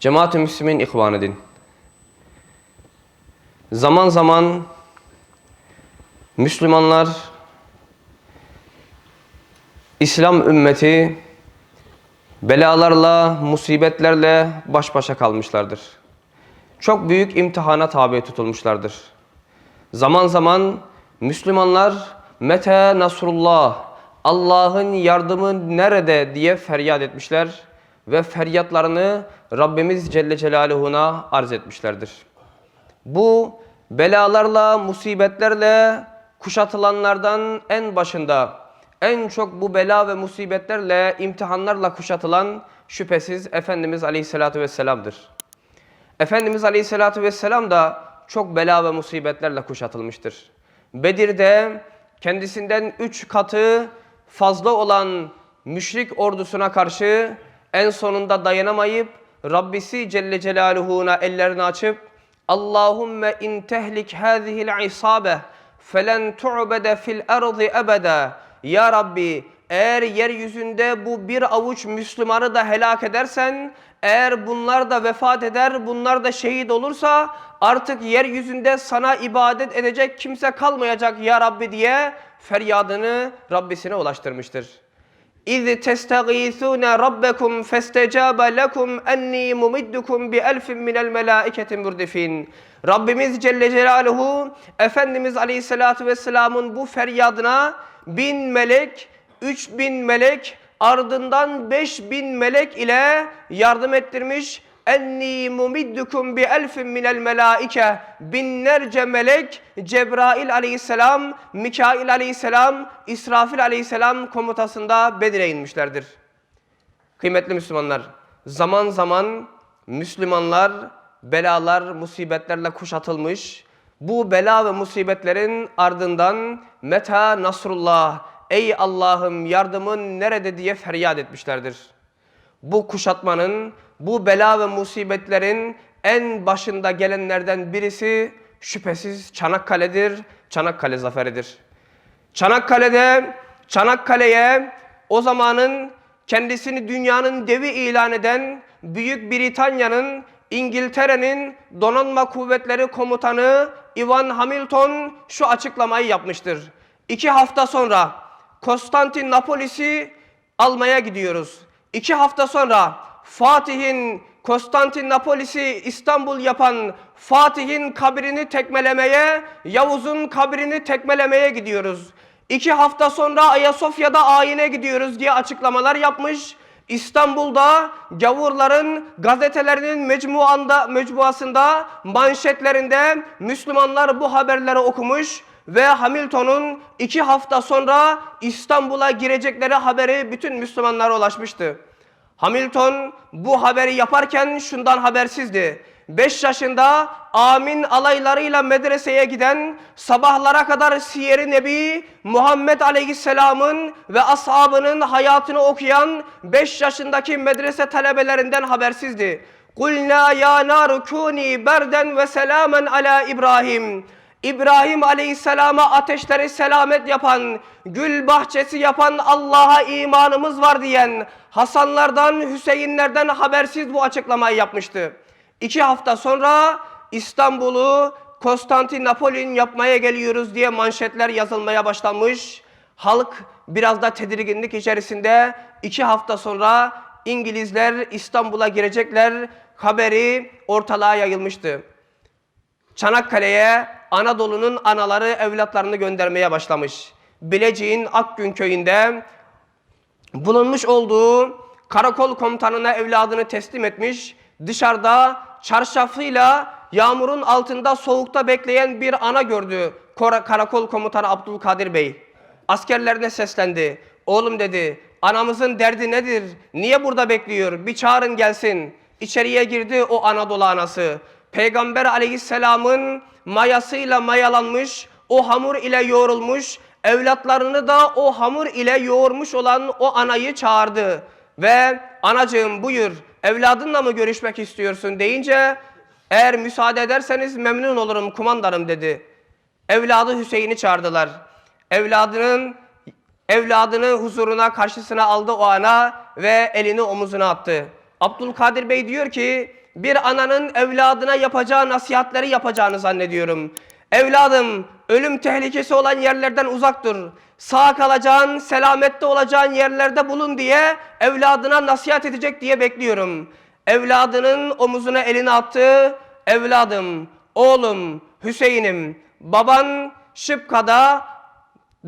Cemaat-ı Müslümin ihvan edin. Zaman zaman Müslümanlar İslam ümmeti belalarla, musibetlerle baş başa kalmışlardır. Çok büyük imtihana tabi tutulmuşlardır. Zaman zaman Müslümanlar mete nasrullah, Allah'ın yardımı nerede diye feryat etmişler ve feryatlarını Rabbimiz Celle Celaluhu'na arz etmişlerdir. Bu belalarla, musibetlerle kuşatılanlardan en başında en çok bu bela ve musibetlerle, imtihanlarla kuşatılan şüphesiz Efendimiz Aleyhisselatü Vesselam'dır. Efendimiz Aleyhisselatü Vesselam da çok bela ve musibetlerle kuşatılmıştır. Bedir'de kendisinden üç katı fazla olan müşrik ordusuna karşı en sonunda dayanamayıp Rabbisi Celle Celaluhu'na ellerini açıp Allahümme in tehlik hâzihil isabe felen tu'bede fil ardı ebede Ya Rabbi eğer yeryüzünde bu bir avuç Müslümanı da helak edersen eğer bunlar da vefat eder, bunlar da şehit olursa artık yeryüzünde sana ibadet edecek kimse kalmayacak ya Rabbi diye feryadını Rabbisine ulaştırmıştır. Testagîsûne rabbekum festecâbe lekum enni mumiddukum bi elfin minel melâiketi murdifin. Rabbimiz Celle Celaluhu Efendimiz Aleyhisselatü Vesselam'ın bu feryadına bin melek, üç bin melek ardından beş bin melek ile yardım ettirmiş. Enni mumiddukum bi elfin minel melaike. Binlerce melek Cebrail aleyhisselam, Mikail aleyhisselam, İsrafil aleyhisselam komutasında Bedir'e inmişlerdir. Kıymetli Müslümanlar, zaman zaman Müslümanlar belalar, musibetlerle kuşatılmış. Bu bela ve musibetlerin ardından meta nasrullah, ey Allah'ım yardımın nerede diye feryat etmişlerdir. Bu kuşatmanın, bu bela ve musibetlerin en başında gelenlerden birisi şüphesiz Çanakkale'dir, Çanakkale zaferidir. Çanakkale'de, Çanakkale'ye o zamanın kendisini dünyanın devi ilan eden Büyük Britanya'nın, İngiltere'nin donanma kuvvetleri komutanı Ivan Hamilton şu açıklamayı yapmıştır. İki hafta sonra Konstantinopolis'i almaya gidiyoruz. İki hafta sonra Fatih'in Konstantinopolis'i İstanbul yapan Fatih'in kabrini tekmelemeye, Yavuz'un kabrini tekmelemeye gidiyoruz. İki hafta sonra Ayasofya'da ayine gidiyoruz diye açıklamalar yapmış. İstanbul'da gavurların gazetelerinin mecmuanda, mecmuasında manşetlerinde Müslümanlar bu haberleri okumuş ve Hamilton'un iki hafta sonra İstanbul'a girecekleri haberi bütün Müslümanlara ulaşmıştı. Hamilton bu haberi yaparken şundan habersizdi. 5 yaşında amin alaylarıyla medreseye giden, sabahlara kadar Siyer-i Nebi Muhammed Aleyhisselam'ın ve ashabının hayatını okuyan 5 yaşındaki medrese talebelerinden habersizdi. Kulna ya nar kuni berden ve selamen ala İbrahim. İbrahim Aleyhisselam'a ateşleri selamet yapan, gül bahçesi yapan Allah'a imanımız var diyen Hasanlardan, Hüseyinlerden habersiz bu açıklamayı yapmıştı. İki hafta sonra İstanbul'u Konstantinopol'ün yapmaya geliyoruz diye manşetler yazılmaya başlanmış. Halk biraz da tedirginlik içerisinde iki hafta sonra İngilizler İstanbul'a girecekler haberi ortalığa yayılmıştı. Çanakkale'ye Anadolu'nun anaları evlatlarını göndermeye başlamış. Bilecik'in Akgün köyünde bulunmuş olduğu karakol komutanına evladını teslim etmiş. Dışarıda çarşafıyla yağmurun altında soğukta bekleyen bir ana gördü. Karakol komutanı Abdülkadir Bey. Askerlerine seslendi. Oğlum dedi, anamızın derdi nedir? Niye burada bekliyor? Bir çağırın gelsin. İçeriye girdi o Anadolu anası. Peygamber aleyhisselamın mayasıyla mayalanmış, o hamur ile yoğrulmuş, evlatlarını da o hamur ile yoğurmuş olan o anayı çağırdı. Ve anacığım buyur evladınla mı görüşmek istiyorsun deyince eğer müsaade ederseniz memnun olurum kumandanım dedi. Evladı Hüseyin'i çağırdılar. Evladının evladını huzuruna karşısına aldı o ana ve elini omuzuna attı. Abdülkadir Bey diyor ki bir ananın evladına yapacağı nasihatleri yapacağını zannediyorum. Evladım, ölüm tehlikesi olan yerlerden uzak dur. Sağ kalacağın, selamette olacağın yerlerde bulun diye evladına nasihat edecek diye bekliyorum. Evladının omuzuna elini attı. Evladım, oğlum, Hüseyin'im, baban Şıpka'da,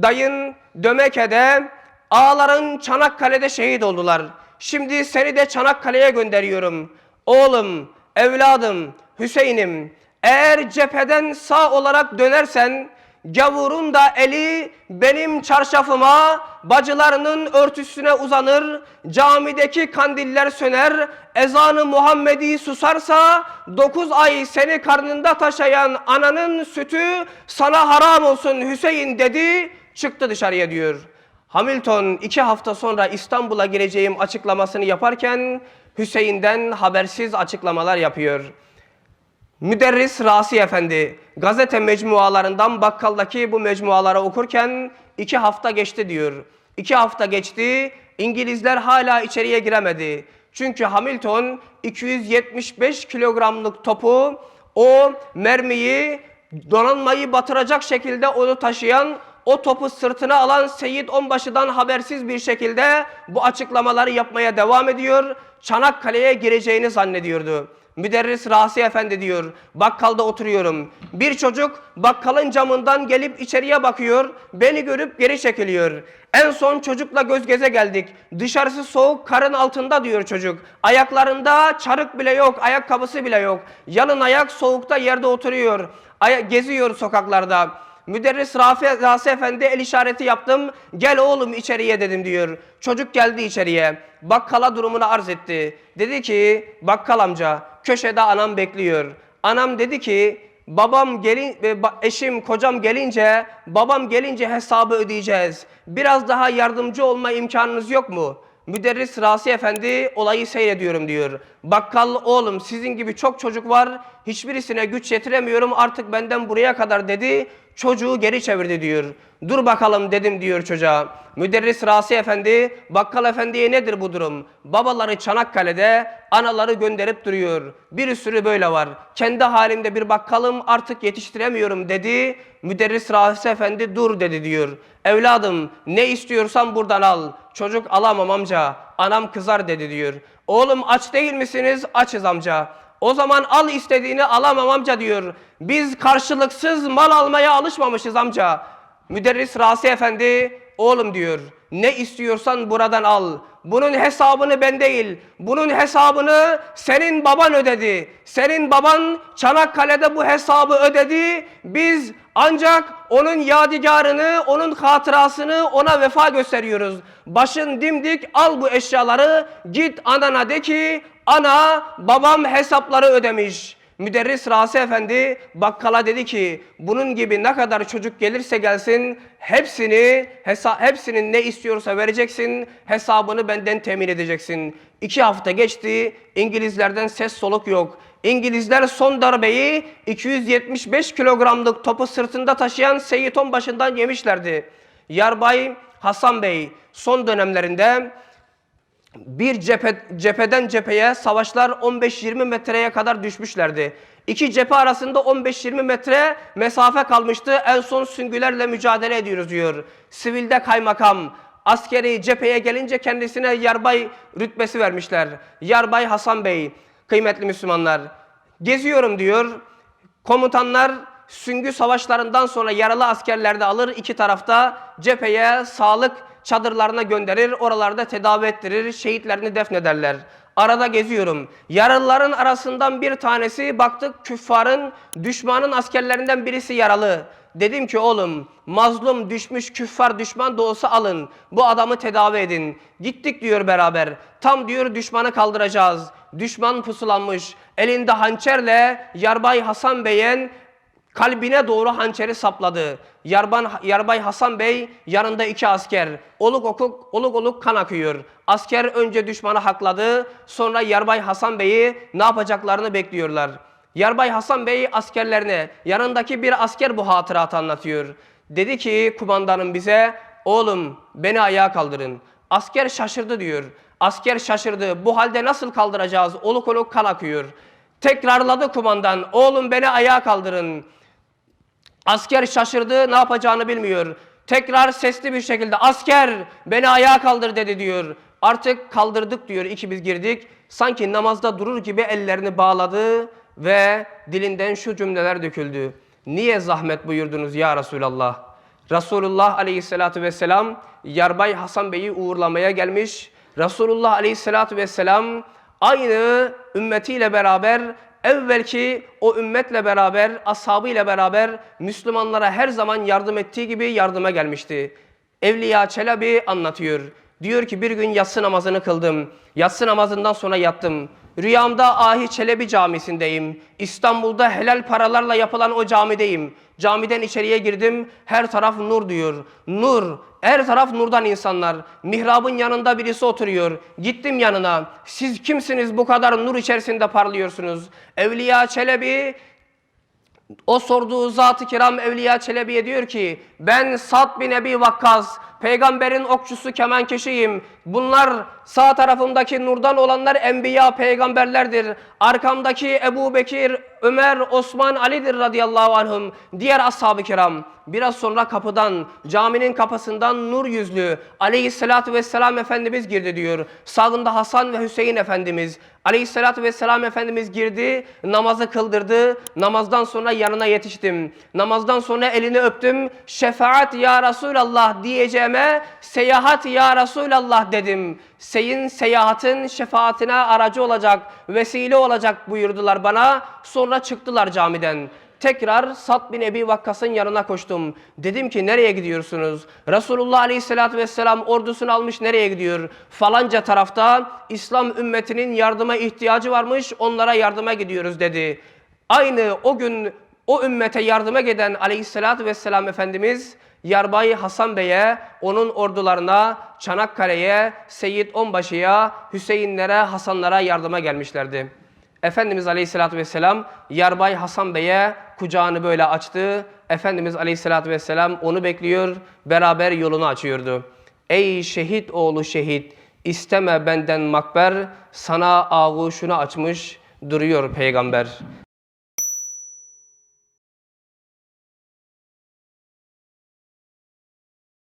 dayın Dömeke'de, ağaların Çanakkale'de şehit oldular. Şimdi seni de Çanakkale'ye gönderiyorum. Oğlum, evladım, Hüseyin'im, eğer cepheden sağ olarak dönersen, gavurun da eli benim çarşafıma, bacılarının örtüsüne uzanır, camideki kandiller söner, ezanı Muhammedi susarsa, dokuz ay seni karnında taşıyan ananın sütü sana haram olsun Hüseyin dedi, çıktı dışarıya diyor. Hamilton iki hafta sonra İstanbul'a gireceğim açıklamasını yaparken Hüseyin'den habersiz açıklamalar yapıyor. Müderris Rasi Efendi gazete mecmualarından bakkaldaki bu mecmuaları okurken iki hafta geçti diyor. İki hafta geçti İngilizler hala içeriye giremedi. Çünkü Hamilton 275 kilogramlık topu o mermiyi donanmayı batıracak şekilde onu taşıyan o topu sırtına alan Seyit Onbaşı'dan habersiz bir şekilde bu açıklamaları yapmaya devam ediyor. Çanakkale'ye gireceğini zannediyordu. Müderris Rasi Efendi diyor, bakkalda oturuyorum. Bir çocuk bakkalın camından gelip içeriye bakıyor, beni görüp geri çekiliyor. En son çocukla göz göze geldik. Dışarısı soğuk, karın altında diyor çocuk. Ayaklarında çarık bile yok, ayakkabısı bile yok. Yalın ayak soğukta yerde oturuyor. Aya geziyor sokaklarda. Müderris Rafi, Rasi Efendi el işareti yaptım. Gel oğlum içeriye dedim diyor. Çocuk geldi içeriye. Bakkala durumunu arz etti. Dedi ki bakkal amca köşede anam bekliyor. Anam dedi ki babam gelin e, eşim kocam gelince babam gelince hesabı ödeyeceğiz. Biraz daha yardımcı olma imkanınız yok mu? Müderris Rasi Efendi olayı seyrediyorum diyor. Bakkal oğlum sizin gibi çok çocuk var. Hiçbirisine güç yetiremiyorum artık benden buraya kadar dedi. Çocuğu geri çevirdi diyor. Dur bakalım dedim diyor çocuğa. Müderris Rasi Efendi, Bakkal Efendi'ye nedir bu durum? Babaları Çanakkale'de, anaları gönderip duruyor. Bir sürü böyle var. Kendi halimde bir bakkalım artık yetiştiremiyorum dedi. Müderris Rasi Efendi dur dedi diyor. Evladım ne istiyorsan buradan al. Çocuk alamam amca. Anam kızar dedi diyor. Oğlum aç değil misiniz? Açız amca. O zaman al istediğini alamam amca diyor. Biz karşılıksız mal almaya alışmamışız amca. Müderris Rasi Efendi oğlum diyor. Ne istiyorsan buradan al. Bunun hesabını ben değil. Bunun hesabını senin baban ödedi. Senin baban Çanakkale'de bu hesabı ödedi. Biz ancak onun yadigarını, onun hatırasını ona vefa gösteriyoruz. Başın dimdik al bu eşyaları. Git anana de ki ana babam hesapları ödemiş. Müderris Rasi Efendi bakkala dedi ki bunun gibi ne kadar çocuk gelirse gelsin hepsini hesa hepsinin ne istiyorsa vereceksin hesabını benden temin edeceksin. İki hafta geçti İngilizlerden ses soluk yok. İngilizler son darbeyi 275 kilogramlık topu sırtında taşıyan Seyit Onbaşı'ndan yemişlerdi. Yarbay Hasan Bey son dönemlerinde bir cephe, cepheden cepheye savaşlar 15-20 metreye kadar düşmüşlerdi. İki cephe arasında 15-20 metre mesafe kalmıştı. En son süngülerle mücadele ediyoruz diyor. Sivilde kaymakam, askeri cepheye gelince kendisine yarbay rütbesi vermişler. Yarbay Hasan Bey, kıymetli Müslümanlar. Geziyorum diyor. Komutanlar süngü savaşlarından sonra yaralı askerler de alır iki tarafta cepheye sağlık çadırlarına gönderir, oralarda tedavi ettirir, şehitlerini defnederler. Arada geziyorum. Yaralıların arasından bir tanesi baktık küffarın, düşmanın askerlerinden birisi yaralı. Dedim ki oğlum mazlum düşmüş küffar düşman da olsa alın. Bu adamı tedavi edin. Gittik diyor beraber. Tam diyor düşmanı kaldıracağız. Düşman pusulanmış. Elinde hançerle Yarbay Hasan Bey'in kalbine doğru hançeri sapladı. Yarban, Yarbay Hasan Bey yanında iki asker. Oluk oluk, oluk oluk kan akıyor. Asker önce düşmanı hakladı. Sonra Yarbay Hasan Bey'i ne yapacaklarını bekliyorlar. Yarbay Hasan Bey askerlerine yanındaki bir asker bu hatıratı anlatıyor. Dedi ki kumandanım bize oğlum beni ayağa kaldırın. Asker şaşırdı diyor. Asker şaşırdı. Bu halde nasıl kaldıracağız? Oluk oluk kan akıyor. Tekrarladı kumandan. Oğlum beni ayağa kaldırın. Asker şaşırdı, ne yapacağını bilmiyor. Tekrar sesli bir şekilde asker beni ayağa kaldır dedi diyor. Artık kaldırdık diyor ikimiz girdik. Sanki namazda durur gibi ellerini bağladı ve dilinden şu cümleler döküldü. Niye zahmet buyurdunuz ya Resulallah? Resulullah aleyhissalatü vesselam Yarbay Hasan Bey'i uğurlamaya gelmiş. Resulullah aleyhissalatü vesselam aynı ümmetiyle beraber evvelki o ümmetle beraber, ashabıyla beraber Müslümanlara her zaman yardım ettiği gibi yardıma gelmişti. Evliya Çelebi anlatıyor. Diyor ki bir gün yatsı namazını kıldım. Yatsı namazından sonra yattım. Rüyamda Ahi Çelebi camisindeyim. İstanbul'da helal paralarla yapılan o camideyim. Camiden içeriye girdim. Her taraf nur diyor. Nur. Her taraf nurdan insanlar. Mihrabın yanında birisi oturuyor. Gittim yanına. Siz kimsiniz bu kadar nur içerisinde parlıyorsunuz? Evliya Çelebi o sorduğu zat-ı kiram Evliya Çelebi'ye diyor ki ben Sad bin Ebi Vakkas peygamberin okçusu kemenkeşiyim. Bunlar sağ tarafımdaki nurdan olanlar enbiya peygamberlerdir. Arkamdaki Ebu Bekir, Ömer, Osman, Ali'dir radıyallahu anhum. Diğer ashab-ı kiram. Biraz sonra kapıdan, caminin kapısından nur yüzlü aleyhissalatü vesselam Efendimiz girdi diyor. Sağında Hasan ve Hüseyin Efendimiz. Aleyhissalatü vesselam Efendimiz girdi, namazı kıldırdı. Namazdan sonra yanına yetiştim. Namazdan sonra elini öptüm. Şefaat ya Resulallah diyeceğime seyahat ya Resulallah dedim. Seyin seyahatin şefaatine aracı olacak, vesile olacak buyurdular bana. Sonra çıktılar camiden. Tekrar Sad bin Ebi Vakkas'ın yanına koştum. Dedim ki nereye gidiyorsunuz? Resulullah Aleyhisselatü Vesselam ordusunu almış nereye gidiyor? Falanca tarafta İslam ümmetinin yardıma ihtiyacı varmış onlara yardıma gidiyoruz dedi. Aynı o gün o ümmete yardıma giden Aleyhisselatü Vesselam Efendimiz Yarbay Hasan Bey'e, onun ordularına, Çanakkale'ye, Seyyid Onbaşı'ya, Hüseyinlere, Hasanlara yardıma gelmişlerdi. Efendimiz Aleyhisselatü Vesselam Yarbay Hasan Bey'e kucağını böyle açtı. Efendimiz Aleyhisselatü Vesselam onu bekliyor, beraber yolunu açıyordu. Ey şehit oğlu şehit, isteme benden makber, sana ağuşunu açmış duruyor peygamber.